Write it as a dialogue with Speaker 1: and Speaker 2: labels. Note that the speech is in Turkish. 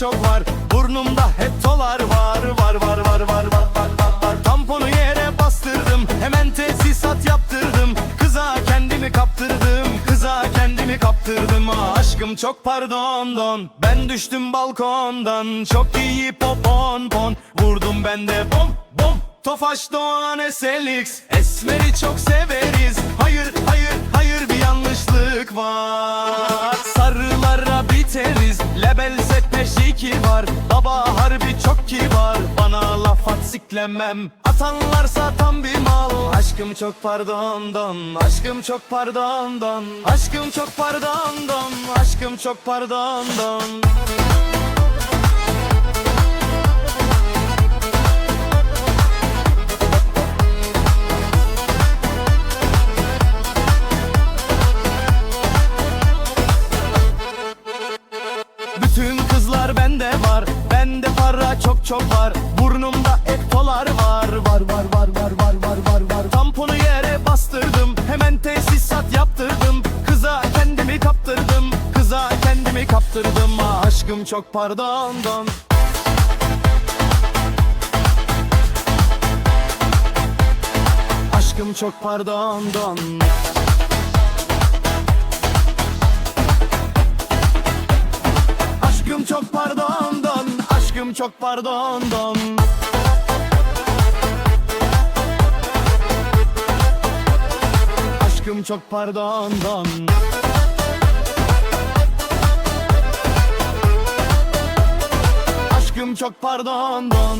Speaker 1: çok var. Burnumda hep tolar var Var var var var var var var, var. Tamponu yere bastırdım Hemen tesisat yaptırdım. Kıza kendimi kaptırdım Kıza kendimi kaptırdım. Aşkım çok pardon don. Ben düştüm balkondan Çok iyi popon pon. Vurdum ben de bom bom. Tofaş Doğan SLX Esmer'i çok severiz. Hayır hayır hayır bir yanlışlık var set iki var. Baba harbi çok kibar. Bana laf at siklemem. Atanlarsa tam bir mal. Aşkım çok pardon don Aşkım çok pardon don Aşkım çok pardon don Aşkım çok pardon don para çok çok var Burnumda hep dolar var. Var var var var var var var var. Tamponu yere bastırdım Hemen tesisat yaptırdım. Kıza kendimi kaptırdım Kıza kendimi kaptırdım. Ah, Aşkım çok pardon don. Aşkım çok pardon don Aşkım çok pardon don Aşkım çok pardon don Aşkım çok pardon don